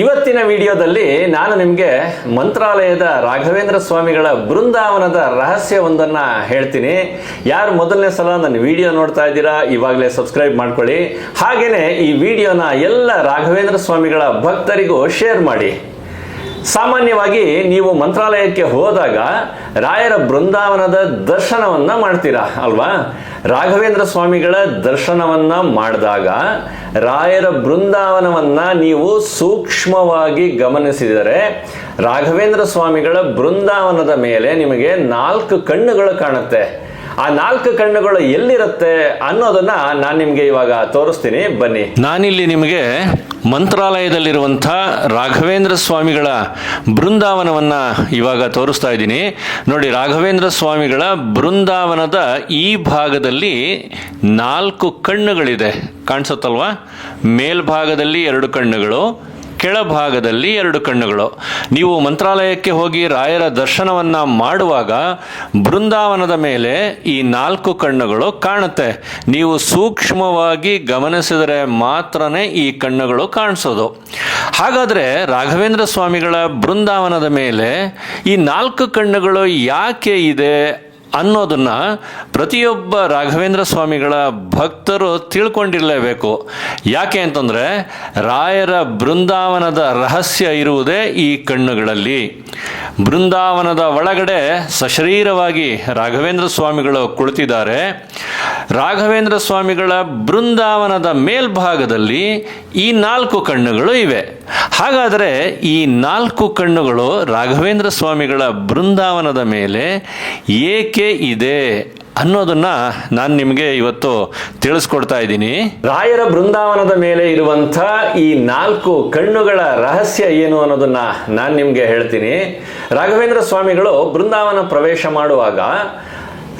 ಇವತ್ತಿನ ವಿಡಿಯೋದಲ್ಲಿ ನಾನು ನಿಮಗೆ ಮಂತ್ರಾಲಯದ ರಾಘವೇಂದ್ರ ಸ್ವಾಮಿಗಳ ಬೃಂದಾವನದ ರಹಸ್ಯವೊಂದನ್ನು ಹೇಳ್ತೀನಿ. ಯಾರು ಮೊದಲನೇ ಸಲ ನನ್ನ ವಿಡಿಯೋ ನೋಡ್ತಾ ಇದ್ದೀರಾ, ಇವಾಗಲೇ ಸಬ್ಸ್ಕ್ರೈಬ್ ಮಾಡ್ಕೊಳ್ಳಿ. ಹಾಗೆಯೇ ಈ ವಿಡಿಯೋನ ಎಲ್ಲ ರಾಘವೇಂದ್ರ ಸ್ವಾಮಿಗಳ ಭಕ್ತರಿಗೂ ಶೇರ್ ಮಾಡಿ. ಸಾಮಾನ್ಯವಾಗಿ ನೀವು ಮಂತ್ರಾಲಯಕ್ಕೆ ಹೋದಾಗ ರಾಯರ ಬೃಂದಾವನದ ದರ್ಶನವನ್ನ ಮಾಡ್ತೀರಾ, ಅಲ್ವಾ? ರಾಘವೇಂದ್ರ ಸ್ವಾಮಿಗಳ ದರ್ಶನವನ್ನ ಮಾಡಿದಾಗ ರಾಯರ ಬೃಂದಾವನವನ್ನ ನೀವು ಸೂಕ್ಷ್ಮವಾಗಿ ಗಮನಿಸಿದರೆ ರಾಘವೇಂದ್ರ ಸ್ವಾಮಿಗಳ ಬೃಂದಾವನದ ಮೇಲೆ ನಿಮಗೆ ನಾಲ್ಕು ಕಣ್ಣುಗಳು ಕಾಣುತ್ತೆ. ಆ ನಾಲ್ಕು ಕಣ್ಣುಗಳು ಎಲ್ಲಿರುತ್ತೆ ಅನ್ನೋದನ್ನ ನಾನು ನಿಮಗೆ ಇವಾಗ ತೋರಿಸ್ತೀನಿ. ಬನ್ನಿ. ನಾನಿಲ್ಲಿ ನಿಮಗೆ ಮಂತ್ರಾಲಯದಲ್ಲಿರುವಂಥ ರಾಘವೇಂದ್ರ ಸ್ವಾಮಿಗಳ ಬೃಂದಾವನವನ್ನು ಇವಾಗ ತೋರಿಸ್ತಾ ಇದ್ದೀನಿ. ನೋಡಿ, ರಾಘವೇಂದ್ರ ಸ್ವಾಮಿಗಳ ಬೃಂದಾವನದ ಈ ಭಾಗದಲ್ಲಿ ನಾಲ್ಕು ಕಣ್ಣುಗಳಿದೆ. ಕಾಣಿಸುತ್ತಲ್ವಾ? ಮೇಲ್ಭಾಗದಲ್ಲಿ ಎರಡು ಕಣ್ಣುಗಳು ಕೆಳಭಾಗದಲ್ಲಿ ಎರಡು ಕಣ್ಣುಗಳು. ನೀವು ಮಂತ್ರಾಲಯಕ್ಕೆ ಹೋಗಿ ರಾಯರ ದರ್ಶನವನ್ನು ಮಾಡುವಾಗ ಬೃಂದಾವನದ ಮೇಲೆ ಈ ನಾಲ್ಕು ಕಣ್ಣುಗಳು ಕಾಣುತ್ತೆ. ನೀವು ಸೂಕ್ಷ್ಮವಾಗಿ ಗಮನಿಸಿದರೆ ಮಾತ್ರನೇ ಈ ಕಣ್ಣುಗಳು ಕಾಣಿಸೋದು. ಹಾಗಾದರೆ ರಾಘವೇಂದ್ರ ಸ್ವಾಮಿಗಳ ಬೃಂದಾವನದ ಮೇಲೆ ಈ ನಾಲ್ಕು ಕಣ್ಣುಗಳು ಯಾಕೆ ಇದೆ ಅನ್ನೋದನ್ನ ಪ್ರತಿಯೊಬ್ಬ ರಾಘವೇಂದ್ರ ಸ್ವಾಮಿಗಳ ಭಕ್ತರು ತಿಳ್ಕೊಂಡಿರಲೇಬೇಕು. ಯಾಕೆ ಅಂತಂದ್ರೆ ರಾಯರ ಬೃಂದಾವನದ ರಹಸ್ಯ ಇರುವುದೇ ಈ ಕಣ್ಣುಗಳಲ್ಲಿ. ಬೃಂದಾವನದ ಒಳಗಡೆ ಸಶರೀರವಾಗಿ ರಾಘವೇಂದ್ರ ಸ್ವಾಮಿಗಳು ಕುಳಿತಿದ್ದಾರೆ. ರಾಘವೇಂದ್ರ ಸ್ವಾಮಿಗಳ ಬೃಂದಾವನದ ಮೇಲ್ಭಾಗದಲ್ಲಿ ಈ ನಾಲ್ಕು ಕಣ್ಣುಗಳು ಇವೆ. ಹಾಗಾದರೆ ಈ ನಾಲ್ಕು ಕಣ್ಣುಗಳು ರಾಘವೇಂದ್ರ ಸ್ವಾಮಿಗಳ ಬೃಂದಾವನದ ಮೇಲೆ ಏಕೆ ಇದೆ ಅನ್ನೋದನ್ನ ನಾನು ನಿಮಗೆ ಇವತ್ತು ತಿಳಿಸ್ಕೊಡ್ತಾ ಇದ್ದೀನಿ. ರಾಯರ ಬೃಂದಾವನದ ಮೇಲೆ ಇರುವಂಥ ಈ ನಾಲ್ಕು ಕಣ್ಣುಗಳ ರಹಸ್ಯ ಏನು ಅನ್ನೋದನ್ನ ನಾನು ನಿಮಗೆ ಹೇಳ್ತೀನಿ. ರಾಘವೇಂದ್ರ ಸ್ವಾಮಿಗಳು ಬೃಂದಾವನ ಪ್ರವೇಶ ಮಾಡುವಾಗ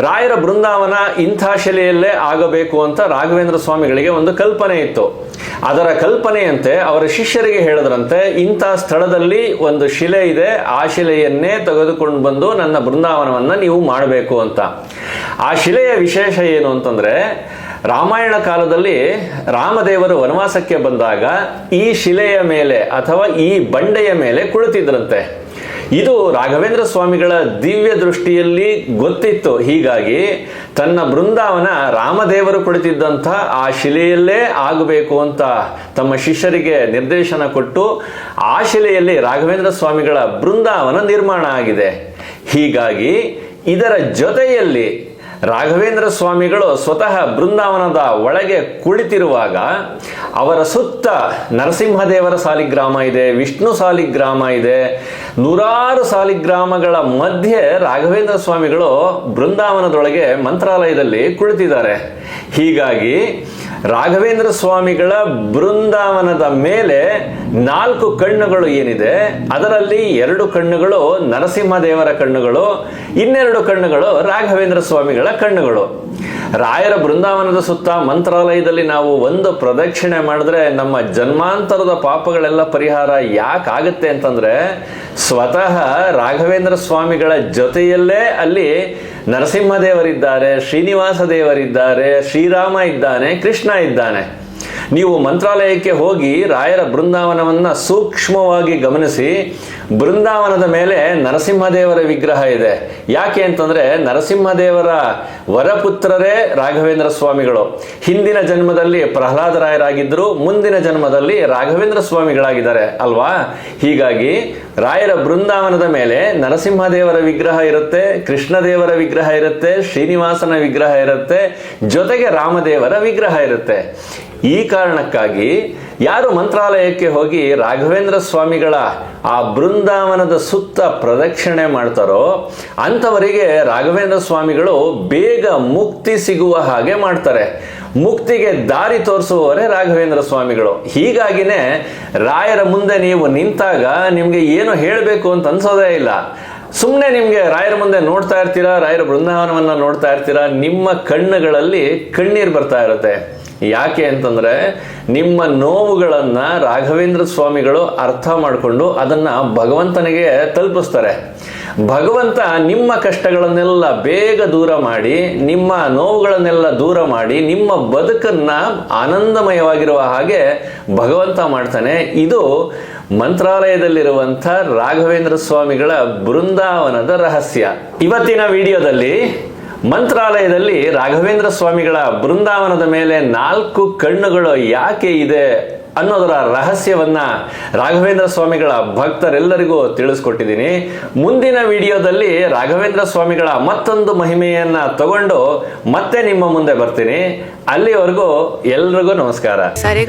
ರಾಯರ ಬೃಂದಾವನ ಇಂಥ ಶಿಲೆಯಲ್ಲೇ ಆಗಬೇಕು ಅಂತ ರಾಘವೇಂದ್ರ ಸ್ವಾಮಿಗಳಿಗೆ ಒಂದು ಕಲ್ಪನೆ ಇತ್ತು. ಅದರ ಕಲ್ಪನೆಯಂತೆ ಅವರ ಶಿಷ್ಯರಿಗೆ ಹೇಳಿದ್ರಂತೆ, ಇಂಥ ಸ್ಥಳದಲ್ಲಿ ಒಂದು ಶಿಲೆ ಇದೆ, ಆ ಶಿಲೆಯನ್ನೇ ತೆಗೆದುಕೊಂಡು ಬಂದು ನನ್ನ ಬೃಂದಾವನವನ್ನ ನೀವು ಮಾಡಬೇಕು ಅಂತ. ಆ ಶಿಲೆಯ ವಿಶೇಷ ಏನು ಅಂತಂದ್ರೆ, ರಾಮಾಯಣ ಕಾಲದಲ್ಲಿ ರಾಮದೇವರು ವನವಾಸಕ್ಕೆ ಬಂದಾಗ ಈ ಶಿಲೆಯ ಮೇಲೆ ಅಥವಾ ಈ ಬಂಡೆಯ ಮೇಲೆ ಕುಳಿತಿದ್ರಂತೆ. ಇದು ರಾಘವೇಂದ್ರ ಸ್ವಾಮಿಗಳ ದಿವ್ಯ ದೃಷ್ಟಿಯಲ್ಲಿ ಗೊತ್ತಿತ್ತು. ಹೀಗಾಗಿ ತನ್ನ ಬೃಂದಾವನ ರಾಮದೇವರು ಕುಳಿತಿದ್ದಂಥ ಆ ಶಿಲೆಯಲ್ಲೇ ಆಗಬೇಕು ಅಂತ ತಮ್ಮ ಶಿಷ್ಯರಿಗೆ ನಿರ್ದೇಶನ ಕೊಟ್ಟು ಆ ಶಿಲೆಯಲ್ಲಿ ರಾಘವೇಂದ್ರ ಸ್ವಾಮಿಗಳ ಬೃಂದಾವನ ನಿರ್ಮಾಣ ಆಗಿದೆ. ಹೀಗಾಗಿ ಇದರ ಜೊತೆಯಲ್ಲಿ ರಾಘವೇಂದ್ರ ಸ್ವಾಮಿಗಳು ಸ್ವತಃ ಬೃಂದಾವನದ ಒಳಗೆ ಕುಳಿತಿರುವಾಗ ಅವರ ಸುತ್ತ ನರಸಿಂಹದೇವರ ಸಾಲಿಗ್ರಾಮ ಇದೆ, ವಿಷ್ಣು ಸಾಲಿಗ್ರಾಮ ಇದೆ. ನೂರಾರು ಸಾಲಿಗ್ರಾಮಗಳ ಮಧ್ಯೆ ರಾಘವೇಂದ್ರ ಸ್ವಾಮಿಗಳು ಬೃಂದಾವನದೊಳಗೆ ಮಂತ್ರಾಲಯದಲ್ಲಿ ಕುಳಿತಿದ್ದಾರೆ. ಹೀಗಾಗಿ ರಾಘವೇಂದ್ರ ಸ್ವಾಮಿಗಳ ಬೃಂದಾವನದ ಮೇಲೆ ನಾಲ್ಕು ಕಣ್ಣುಗಳು ಏನಿದೆ, ಅದರಲ್ಲಿ ಎರಡು ಕಣ್ಣುಗಳು ನರಸಿಂಹದೇವರ ಕಣ್ಣುಗಳು, ಇನ್ನೆರಡು ಕಣ್ಣುಗಳು ರಾಘವೇಂದ್ರ ಸ್ವಾಮಿಗಳ ಸ್ವಾಮಿಗಳ ಕಣ್ಣುಗಳು ರಾಯರ ಬೃಂದಾವನದ ಸುತ್ತ ಮಂತ್ರಾಲಯದಲ್ಲಿ ನಾವು ಒಂದು ಪ್ರದಕ್ಷಿಣೆ ಮಾಡಿದ್ರೆ ನಮ್ಮ ಜನ್ಮಾಂತರದ ಪಾಪಗಳೆಲ್ಲ ಪರಿಹಾರ ಯಾಕಾಗುತ್ತೆ ಅಂತಂದ್ರೆ, ಸ್ವತಃ ರಾಘವೇಂದ್ರ ಸ್ವಾಮಿಗಳ ಜೊತೆಯಲ್ಲೇ ಅಲ್ಲಿ ನರಸಿಂಹದೇವರಿದ್ದಾರೆ, ಶ್ರೀನಿವಾಸ ದೇವರಿದ್ದಾರೆ, ಶ್ರೀರಾಮ ಇದ್ದಾನೆ, ಕೃಷ್ಣ ಇದ್ದಾನೆ. ನೀವು ಮಂತ್ರಾಲಯಕ್ಕೆ ಹೋಗಿ ರಾಯರ ಬೃಂದಾವನವನ್ನು ಸೂಕ್ಷ್ಮವಾಗಿ ಗಮನಿಸಿ, ಬೃಂದಾವನದ ಮೇಲೆ ನರಸಿಂಹದೇವರ ವಿಗ್ರಹ ಇದೆ. ಯಾಕೆ ಅಂತಂದರೆ ನರಸಿಂಹದೇವರ ವರಪುತ್ರರೇ ರಾಘವೇಂದ್ರ ಸ್ವಾಮಿಗಳು. ಹಿಂದಿನ ಜನ್ಮದಲ್ಲಿ ಪ್ರಹ್ಲಾದರಾಯರಾಗಿದ್ದರು ಮುಂದಿನ ಜನ್ಮದಲ್ಲಿ ರಾಘವೇಂದ್ರ ಸ್ವಾಮಿಗಳಾಗಿದ್ದಾರೆ, ಅಲ್ವಾ? ಹೀಗಾಗಿ ರಾಯರ ಬೃಂದಾವನದ ಮೇಲೆ ನರಸಿಂಹದೇವರ ವಿಗ್ರಹ ಇರುತ್ತೆ, ಕೃಷ್ಣದೇವರ ವಿಗ್ರಹ ಇರುತ್ತೆ, ಶ್ರೀನಿವಾಸನ ವಿಗ್ರಹ ಇರುತ್ತೆ, ಜೊತೆಗೆ ರಾಮದೇವರ ವಿಗ್ರಹ ಇರುತ್ತೆ. ಈ ಕಾರಣಕ್ಕಾಗಿ ಯಾರು ಮಂತ್ರಾಲಯಕ್ಕೆ ಹೋಗಿ ರಾಘವೇಂದ್ರ ಸ್ವಾಮಿಗಳ ಆ ಬೃಂದಾವನದ ಸುತ್ತ ಪ್ರದಕ್ಷಿಣೆ ಮಾಡ್ತಾರೋ ಅಂಥವರಿಗೆ ರಾಘವೇಂದ್ರ ಸ್ವಾಮಿಗಳು ಬೇಗ ಮುಕ್ತಿ ಸಿಗುವ ಹಾಗೆ ಮಾಡ್ತಾರೆ. ಮುಕ್ತಿಗೆ ದಾರಿ ತೋರಿಸುವವರೇ ರಾಘವೇಂದ್ರ ಸ್ವಾಮಿಗಳು. ಹೀಗಾಗಿನೇ ರಾಯರ ಮುಂದೆ ನೀವು ನಿಂತಾಗ ನಿಮಗೆ ಏನು ಹೇಳಬೇಕು ಅಂತ ಅನ್ಸೋದೇ ಇಲ್ಲ. ಸುಮ್ಮನೆ ನಿಮಗೆ ರಾಯರ ಮುಂದೆ ನೋಡ್ತಾ ಇರ್ತೀರಾ, ರಾಯರ ಬೃಂದಾವನವನ್ನ ನೋಡ್ತಾ ಇರ್ತೀರಾ, ನಿಮ್ಮ ಕಣ್ಣುಗಳಲ್ಲಿ ಕಣ್ಣೀರು ಬರ್ತಾ ಇರುತ್ತೆ. ಯಾಕೆ ಅಂತಂದ್ರೆ ನಿಮ್ಮ ನೋವುಗಳನ್ನು ರಾಘವೇಂದ್ರ ಸ್ವಾಮಿಗಳು ಅರ್ಥ ಮಾಡಿಕೊಂಡು ಅದನ್ನ ಭಗವಂತನಿಗೆ ತಲುಪಿಸ್ತಾರೆ. ಭಗವಂತ ನಿಮ್ಮ ಕಷ್ಟಗಳನ್ನೆಲ್ಲ ಬೇಗ ದೂರ ಮಾಡಿ, ನಿಮ್ಮ ನೋವುಗಳನ್ನೆಲ್ಲ ದೂರ ಮಾಡಿ, ನಿಮ್ಮ ಬದುಕನ್ನ ಆನಂದಮಯವಾಗಿರುವ ಹಾಗೆ ಭಗವಂತ ಮಾಡ್ತಾನೆ. ಇದು ಮಂತ್ರಾಲಯದಲ್ಲಿರುವಂಥ ರಾಘವೇಂದ್ರ ಸ್ವಾಮಿಗಳ ಬೃಂದಾವನದ ರಹಸ್ಯ. ಇವತ್ತಿನ ವಿಡಿಯೋದಲ್ಲಿ ಮಂತ್ರಾಲಯದಲ್ಲಿ ರಾಘವೇಂದ್ರ ಸ್ವಾಮಿಗಳ ಬೃಂದಾವನದ ಮೇಲೆ ನಾಲ್ಕು ಕಣ್ಣುಗಳು ಯಾಕೆ ಇದೆ ಅನ್ನೋದರ ರಹಸ್ಯವನ್ನ ರಾಘವೇಂದ್ರ ಸ್ವಾಮಿಗಳ ಭಕ್ತರೆಲ್ಲರಿಗೂ ತಿಳಿಸ್ಕೊಟ್ಟಿದ್ದೀನಿ ಮುಂದಿನ ವಿಡಿಯೋದಲ್ಲಿ ರಾಘವೇಂದ್ರ ಸ್ವಾಮಿಗಳ ಮತ್ತೊಂದು ಮಹಿಮೆಯನ್ನ ತಗೊಂಡು ಮತ್ತೆ ನಿಮ್ಮ ಮುಂದೆ ಬರ್ತೀನಿ ಅಲ್ಲಿವರೆಗೂ ಎಲ್ರಿಗೂ ನಮಸ್ಕಾರ ಸರಿ